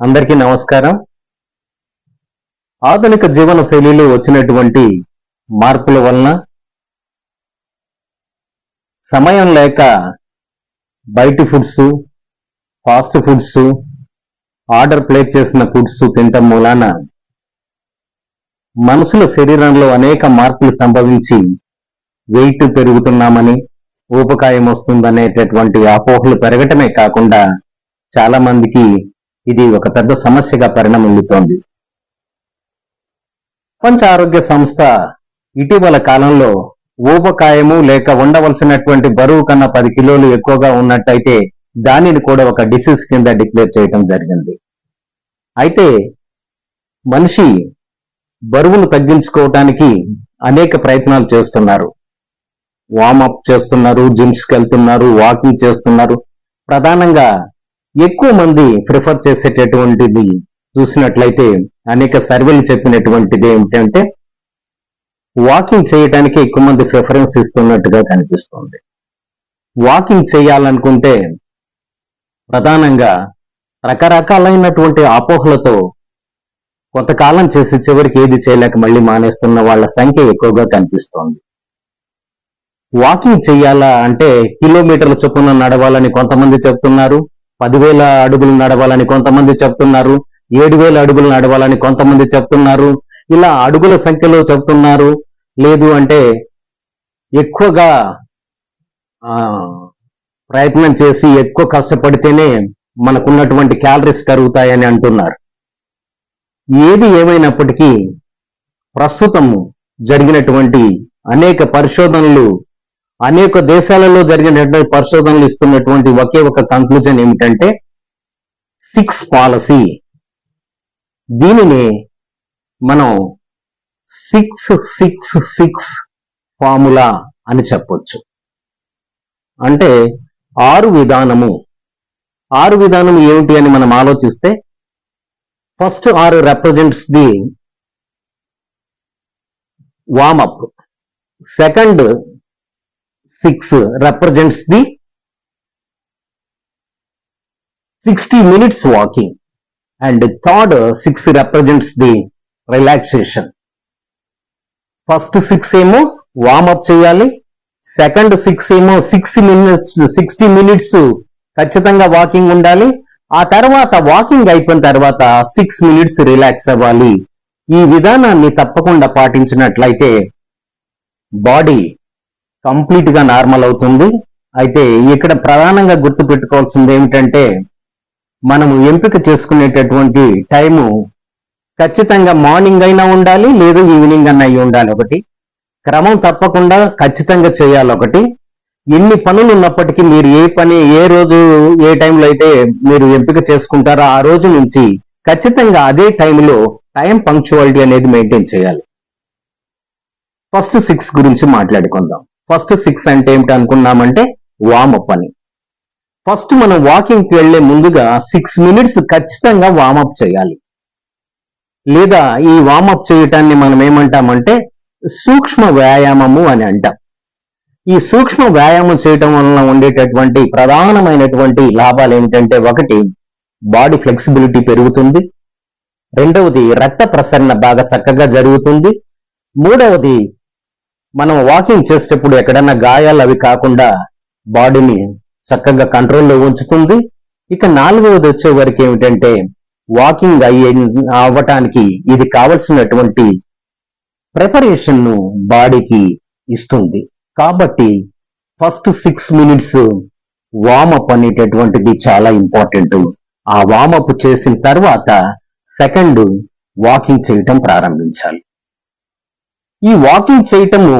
అందరికీ నమస్కారం. ఆధునిక జీవన శైలిలో వచ్చినటువంటి మార్పుల వలన సమయం లేక బయటి foods fast foods order place చేసిన ఫుడ్స్ తినటం మూలాన మనుషుల శరీరంలో అనేక మార్పులు సంభవించి వెయిట్ పెరుగుతున్నామని ఊపకాయం వస్తుందనేటటువంటి అపోహలు పెరగటమే కాకుండా చాలా మందికి ఇది ఒక పెద్ద సమస్యగా పరిణమిల్లుతోంది ప్రపంచ ఆరోగ్య సంస్థ ఇటీవల కాలంలో ఊబకాయము లేక ఉండవలసినటువంటి బరువు కన్నా పది కిలోలు ఎక్కువగా ఉన్నట్టయితే దానిని కూడా ఒక డిసీజ్ కింద డిక్లేర్ చేయడం జరిగింది. అయితే మనిషి బరువును తగ్గించుకోవటానికి అనేక ప్రయత్నాలు చేస్తున్నారు. వార్మప్ చేస్తున్నారు జిమ్స్కి వెళ్తున్నారు వాకింగ్ చేస్తున్నారు. ప్రధానంగా ఎక్కువ మంది ప్రిఫర్ చేసేటటువంటిది చూసినట్లయితే అనేక సర్వేలు చెప్పినటువంటిది ఏమిటంటే వాకింగ్ చేయడానికి ఎక్కువ మంది ప్రిఫరెన్స్ ఇస్తున్నట్టుగా కనిపిస్తుంది. వాకింగ్ చేయాలనుకుంటే ప్రధానంగా రకరకాలైనటువంటి అపోహలతో కొంతకాలం చేసి చివరికి ఏది చేయలేక మళ్ళీ మానేస్తున్న వాళ్ళ సంఖ్య ఎక్కువగా కనిపిస్తోంది. వాకింగ్ చేయాలా అంటే కిలోమీటర్ల చొప్పున నడవాలని కొంతమంది చెప్తున్నారు. పదివేల అడుగులు నడవాలని కొంతమంది చెప్తున్నారు ఏడు వేల అడుగులు నడవాలని కొంతమంది చెప్తున్నారు. ఇలా అడుగుల సంఖ్యలో చెప్తున్నారు. లేదు అంటే ఎక్కువగా ఆ, ప్రయత్నం చేసి ఎక్కువ కష్టపడితేనే మనకున్నటువంటి క్యాలరీస్ కరుగుతాయని అంటున్నారు. ఏది ఏమైనప్పటికీ ప్రస్తుతం జరిగినటువంటి అనేక పరిశోధనలు అనేక దేశాలలో జరిగినటువంటి పరిశోధనలు ఇస్తున్నటువంటి ఒకే ఒక కంక్లూజన్ ఏమిటంటే సిక్స్ పాలసీ దీనిని మనం సిక్స్ సిక్స్ సిక్స్ ఫార్ములా అని చెప్పొచ్చు. అంటే ఆరు విధానము. ఆరు విధానం ఏమిటి అని మనం ఆలోచిస్తే ఫస్ట్ ఆరు represents the warmup second six represents the sixty minutes walking and third six represents the relaxation first six ఏమో వార్మప్ చేయాలి. సెకండ్ సిక్స్ ఏమో సిక్స్ మినిట్స్ సిక్స్టీ మినిట్స్ ఖచ్చితంగా వాకింగ్ ఉండాలి. ఆ తర్వాత వాకింగ్ అయిపోయిన తర్వాత సిక్స్ మినిట్స్ రిలాక్స్ అవ్వాలి. ఈ విధానాన్ని తప్పకుండా పాటించినట్లయితే బాడీ కంప్లీట్గా నార్మల్ అవుతుంది. అయితే ఇక్కడ ప్రధానంగా గుర్తు పెట్టుకోవాల్సింది ఏమిటంటే మనము ఎంపిక చేసుకునేటటువంటి టైము ఖచ్చితంగా మార్నింగ్ అయినా ఉండాలి లేదు ఈవినింగ్ అన్న అయి ఉండాలి. ఒకటి క్రమం తప్పకుండా ఖచ్చితంగా చేయాలి. ఒకటి ఎన్ని పనులు ఉన్నప్పటికీ మీరు ఏ పని ఏ రోజు ఏ టైంలో అయితే మీరు ఎంపిక చేసుకుంటారో ఆ రోజు నుంచి ఖచ్చితంగా అదే టైంలో టైం పంక్చువాలిటీ అనేది మెయింటైన్ చేయాలి. ఫస్ట్ సిక్స్ గురించి మాట్లాడుకుందాం. ఫస్ట్ సిక్స్ అంటే ఏమిటి అనుకున్నామంటే వామప్ అని. ఫస్ట్ మనం వాకింగ్కి వెళ్ళే ముందుగా సిక్స్ మినిట్స్ ఖచ్చితంగా వామప్ చేయాలి. లేదా ఈ వామప్ చేయటాన్ని మనం ఏమంటామంటే సూక్ష్మ వ్యాయామము అని అంటాం. ఈ సూక్ష్మ వ్యాయామం చేయటం వలన ఉండేటటువంటి ప్రధానమైనటువంటి లాభాలు ఏమిటంటే ఒకటి బాడీ ఫ్లెక్సిబిలిటీ పెరుగుతుంది. రెండవది రక్త ప్రసరణ బాగా చక్కగా జరుగుతుంది. మూడవది మనం వాకింగ్ చేసేటప్పుడు ఎక్కడన్నా గాయాలు అవి కాకుండా బాడీని చక్కగా కంట్రోల్లో ఉంచుతుంది. ఇక నాలుగవది వచ్చే వరకు ఏమిటంటే వాకింగ్ అయ్యే అవ్వటానికి ఇది కావలసినటువంటి ప్రిపరేషన్ను బాడీకి ఇస్తుంది. కాబట్టి ఫస్ట్ సిక్స్ మినిట్స్ వామప్ అనేటటువంటిది చాలా ఇంపార్టెంట్ ఆ వామప్ చేసిన తర్వాత సెకండ్ వాకింగ్ చేయటం ప్రారంభించాలి. ఈ వాకింగ్ చేయటము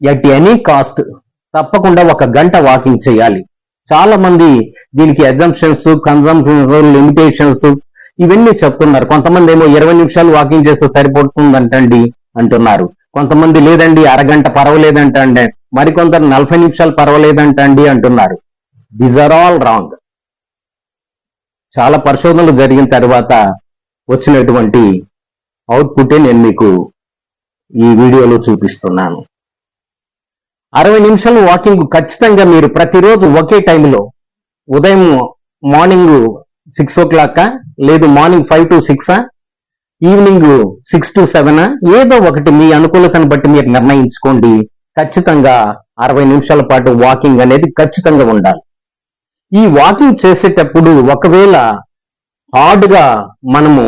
ఎట్ ఎనీ కాస్ట్ తప్పకుండా ఒక గంట వాకింగ్ చేయాలి. చాలా మంది దీనికి ఎగ్జంప్షన్స్ కన్జంప్షన్స్ లిమిటేషన్స్ ఇవన్నీ చెప్తున్నారు. కొంతమంది ఏమో ఇరవై నిమిషాలు వాకింగ్ చేస్తే సరిపోతుందంటండి అంటున్నారు. కొంతమంది లేదండి అరగంట పర్వాలేదంటే మరికొందరు నలభై నిమిషాలు పర్వాలేదంటండి అంటున్నారు. దిస్ ఆర్ ఆల్ రాంగ్ చాలా పరిశోధనలు జరిగిన తర్వాత వచ్చినటువంటి అవుట్పుటే నేను మీకు ఈ వీడియోలో చూపిస్తున్నాను. అరవై నిమిషాలు వాకింగ్ ఖచ్చితంగా మీరు ప్రతిరోజు ఒకే టైంలో ఉదయం మార్నింగ్ సిక్స్ ఓ క్లాక్ లేదు మార్నింగ్ ఫైవ్ టు సిక్సా ఈవినింగ్ సిక్స్ టు సెవెన్ ఏదో ఒకటి మీ అనుకూలతను బట్టి మీరు నిర్ణయించుకోండి. ఖచ్చితంగా అరవై నిమిషాల పాటు వాకింగ్ అనేది ఖచ్చితంగా ఉండాలి. ఈ వాకింగ్ చేసేటప్పుడు ఒకవేళ హార్డ్గా మనము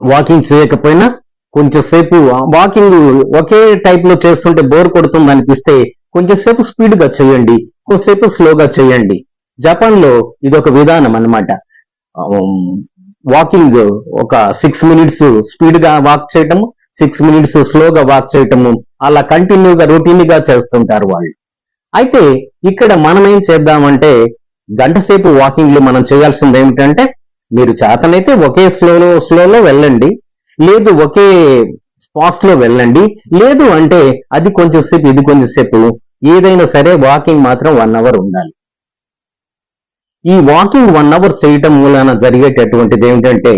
వాకింగ్ చేయకపోయినా కొంచెం సేపు వాకింగ్ ఒకే టైప్లో చేస్తుంటే బోర్ కొడుతుంది అనిపిస్తే కొంచెం సేపు స్పీడ్గా చేయండి కొంచెంసేపు స్లోగా చేయండి. జపాన్లో ఇది ఒక విధానం అన్నమాట. వాకింగ్ ఒక సిక్స్ మినిట్స్ స్పీడ్గా వాక్ చేయటము సిక్స్ మినిట్స్ స్లోగా వాక్ చేయటము అలా కంటిన్యూగా రొటీన్గా చేస్తుంటారు వాళ్ళు. అయితే ఇక్కడ మనం ఏం చేద్దామంటే గంట సేపు వాకింగ్లో మనం చేయాల్సింది ఏమిటంటే మీరు చేతనైతే ఒకే స్లోలో స్లోలో వెళ్ళండి. లేదు ఒకే స్పాట్స్లో వెళ్ళండి. లేదు అంటే అది కొంచెం సేపు ఇది కొంచెం సేపు. ఏదైనా సరే వాకింగ్ మాత్రం వన్ అవర్ ఉండాలి. ఈ వాకింగ్ వన్ అవర్ చేయటం మూలాన జరిగేటటువంటిది ఏమిటంటే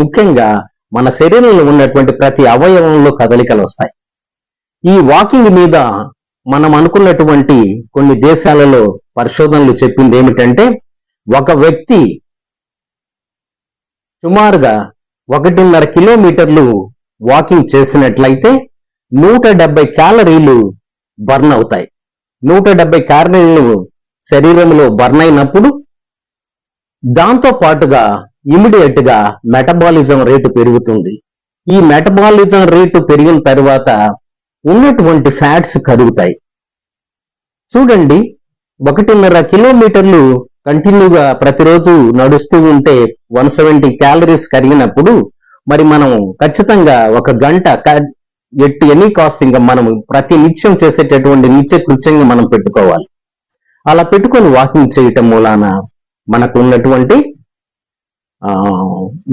ముఖ్యంగా మన శరీరంలో ఉన్నటువంటి ప్రతి అవయవంలో కదలికలు వస్తాయి. ఈ వాకింగ్ మీద మనం అనుకున్నటువంటి కొన్ని దేశాలలో పరిశోధనలు చెప్పింది ఏమిటంటే ఒక వ్యక్తి సుమారుగా ఒకటిన్నర కిలోమీటర్లు వాకింగ్ చేసినట్లయితే నూట డెబ్బై క్యాలరీలు బర్న్ అవుతాయి. నూట డెబ్బై క్యాలరీలు శరీరంలో బర్న్ అయినప్పుడు దాంతో పాటుగా ఇమిడియట్గా మెటబాలిజం రేటు పెరుగుతుంది. ఈ మెటబాలిజం రేటు పెరిగిన తర్వాత ఉన్నటువంటి ఫ్యాట్స్ కరుగుతాయి చూడండి ఒకటిన్నర కిలోమీటర్లు కంటిన్యూగా ప్రతిరోజు నడుస్తూ ఉంటే వన్ సెవెంటీ క్యాలరీస్ కరిగినప్పుడు మరి మనం ఖచ్చితంగా ఒక గంట ఎట్టి ఎనీ కాస్ట్ ఇంకా మనం ప్రతి నిత్యం చేసేటటువంటి నిత్య కృత్యంగా మనం పెట్టుకోవాలి. అలా పెట్టుకొని వాకింగ్ చేయటం మూలాన మనకు ఉన్నటువంటి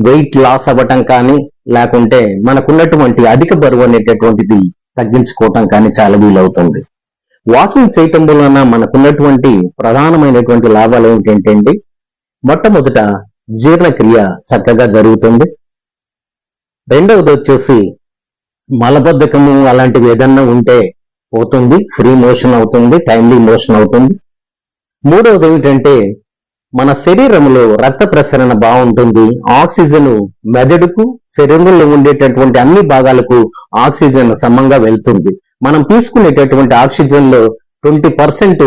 వెయిట్ లాస్ అవ్వటం కానీ లేకుంటే మనకున్నటువంటి అధిక బరువు అనేటటువంటిది తగ్గించుకోవటం కానీ చాలా వీలవుతుంది. వాకింగ్ చేయటం వలన మనకున్నటువంటి ప్రధానమైనటువంటి లాభాలు ఏమిటంటే మొట్టమొదట జీర్ణక్రియ చక్కగా జరుగుతుంది. రెండవది వచ్చేసి మలబద్ధకము అలాంటివి ఏదన్నా ఉంటే పోతుంది ఫ్రీ మోషన్ అవుతుంది టైమ్లీ మోషన్ అవుతుంది. మూడవది ఏమిటంటే మన శరీరంలో రక్త ప్రసరణ బాగుంటుంది. ఆక్సిజన్ మెదడుకు శరీరంలో ఉండేటటువంటి అన్ని భాగాలకు ఆక్సిజన్ సమంగా వెళ్తుంది. మనం తీసుకునేటటువంటి ఆక్సిజన్లో ట్వంటీ పర్సెంట్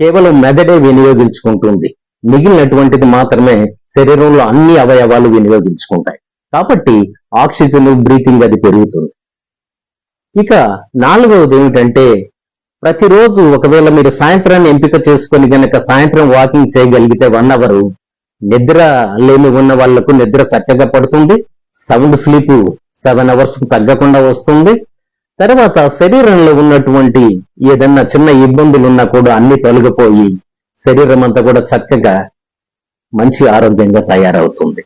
కేవలం మెదడే వినియోగించుకుంటుంది. మిగిలినటువంటిది మాత్రమే శరీరంలో అన్ని అవయవాలు వినియోగించుకుంటాయి. కాబట్టి ఆక్సిజన్ బ్రీతింగ్ అది పెరుగుతుంది. ఇక నాలుగవది ఏమిటంటే ప్రతిరోజు ఒకవేళ మీరు సాయంత్రాన్ని ఎంపిక చేసుకొని గనక సాయంత్రం వాకింగ్ చేయగలిగితే వన్ అవర్ నిద్ర లేని ఉన్న వాళ్ళకు నిద్ర చక్కగా పడుతుంది. సౌండ్ స్లీప్ సెవెన్ అవర్స్కు తగ్గకుండా వస్తుంది. తర్వాత శరీరంలో ఉన్నటువంటి ఏదన్నా చిన్న ఇబ్బందులు ఉన్నా కూడా అన్ని తొలగిపోయి శరీరం అంతా కూడా చక్కగా మంచి ఆరోగ్యంగా తయారవుతుంది.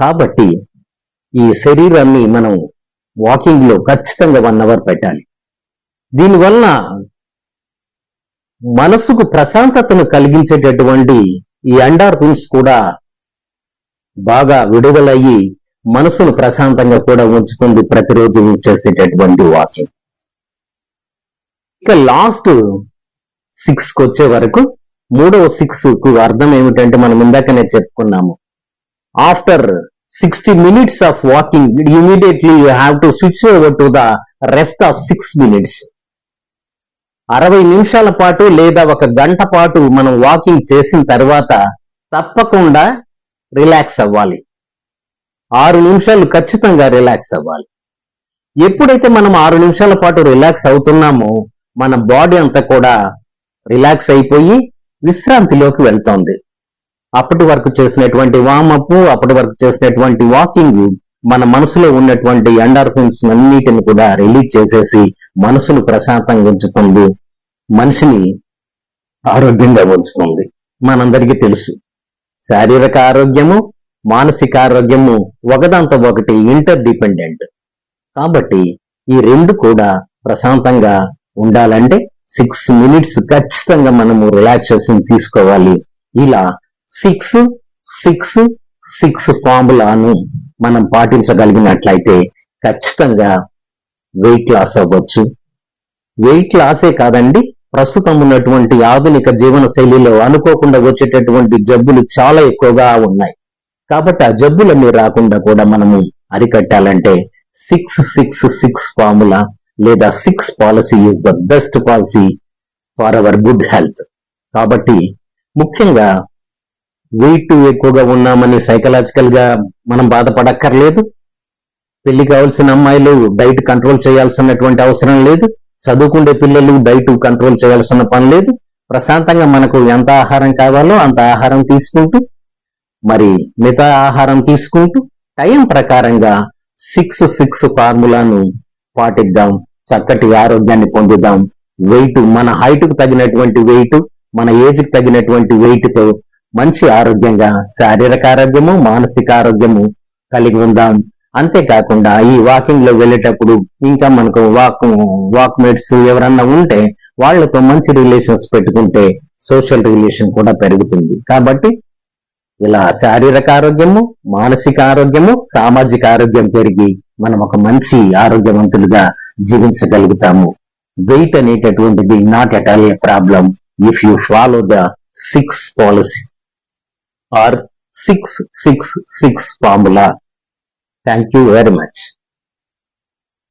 కాబట్టి ఈ శరీరాన్ని మనం వాకింగ్లో ఖచ్చితంగా వన్ అవర్ పెట్టాలి. దీనివల్ల మనసుకు ప్రశాంతతను కలిగించేటటువంటి ఈ ఎండార్ఫిన్స్ కూడా బాగా విడుదలయ్యి మనసును ప్రశాంతంగా కూడా ఉంచుతుంది ప్రతిరోజు చేసేటటువంటి వాకింగ్ ఇక లాస్ట్ సిక్స్కి వచ్చే వరకు మూడవ సిక్స్కు అర్థం ఏమిటంటే మనం ఇందాకనే చెప్పుకున్నాము. After sixty minutes of walking immediately you have to switch over to the rest of six minutes. అరవై నిమిషాల పాటు లేదా ఒక గంట పాటు మనం వాకింగ్ చేసిన తర్వాత తప్పకుండా రిలాక్స్ అవ్వాలి. ఆరు నిమిషాలు ఖచ్చితంగా రిలాక్స్ అవ్వాలి. ఎప్పుడైతే మనం ఆరు నిమిషాల పాటు రిలాక్స్ అవుతున్నామో మన బాడీ అంతా కూడా రిలాక్స్ అయిపోయి విశ్రాంతిలోకి వెళ్తోంది. అప్పటి వరకు చేసినటువంటి వామప్ అప్పటి వరకు చేసినటువంటి వాకింగ్ మన మనసులో ఉన్నటువంటి ఎండార్ఫిన్స్ అన్నిటిని కూడా రిలీజ్ చేసేసి మనసును ప్రశాంతంగా ఉంచుతుంది. మనిషిని ఆరోగ్యంగా ఉంచుతుంది. మనందరికీ తెలుసు. శారీరక ఆరోగ్యము మానసిక ఆరోగ్యము ఒకదాంతో ఒకటి ఇంటర్ డిపెండెంట్ కాబట్టి ఈ రెండు కూడా ప్రశాంతంగా ఉండాలంటే సిక్స్ మినిట్స్ ఖచ్చితంగా మనము రిలాక్సేషన్ తీసుకోవాలి. ఇలా సిక్స్ సిక్స్ సిక్స్ ఫార్ములాను మనం పాటించగలిగినట్లయితే ఖచ్చితంగా వెయిట్ లాస్ అవ్వచ్చు. వెయిట్ లాసే కాదండి ప్రస్తుతం ఉన్నటువంటి ఆధునిక జీవన శైలిలో అనుకోకుండా వచ్చేటటువంటి జబ్బులు చాలా ఎక్కువగా ఉన్నాయి. కాబట్టి ఆ జబ్బులన్నీ రాకుండా కూడా మనము అరికట్టాలంటే సిక్స్ సిక్స్ సిక్స్ ఫార్ములా లేదా six policy is the best policy for our good health కాబట్టి ముఖ్యంగా వెయిట్ ఎక్కువగా ఉన్నామని సైకలాజికల్గా మనం బాధపడక్కర్లేదు. పెళ్ళి కావాల్సిన అమ్మాయిలు డైట్ కంట్రోల్ చేయాల్సినటువంటి అవసరం లేదు. చదువుకుండే పిల్లలు డైట్ కంట్రోల్ చేయాల్సిన పని లేదు. ప్రశాంతంగా మనకు ఎంత ఆహారం కావాలో అంత ఆహారం తీసుకుంటూ మరి మిగతా ఆహారం తీసుకుంటూ టైం ప్రకారంగా సిక్స్ సిక్స్ ఫార్ములాను పాటిద్దాం. చక్కటి ఆరోగ్యాన్ని పొందుదాం. వెయిట్ మన హైట్కు తగినటువంటి వెయిట్ మన ఏజ్కి తగినటువంటి వెయిట్తో మంచి ఆరోగ్యంగా శారీరక ఆరోగ్యము మానసిక ఆరోగ్యము కలిగి ఉందాం. అంతేకాకుండా ఈ వాకింగ్లో వెళ్ళేటప్పుడు ఇంకా మనకు వాక్ వాక్ మేట్స్ ఎవరన్నా ఉంటే వాళ్ళతో మంచి రిలేషన్స్ పెట్టుకుంటే సోషల్ రిలేషన్ కూడా పెరుగుతుంది. కాబట్టి ఇలా శారీరక ఆరోగ్యము మానసిక ఆరోగ్యము సామాజిక ఆరోగ్యం పెరిగి మనం ఒక మంచి ఆరోగ్యవంతులుగా జీవించగలుగుతాము. వెయిట్ అనేటటువంటిది not at all a problem if you follow the six policy or six six six formula thank you very much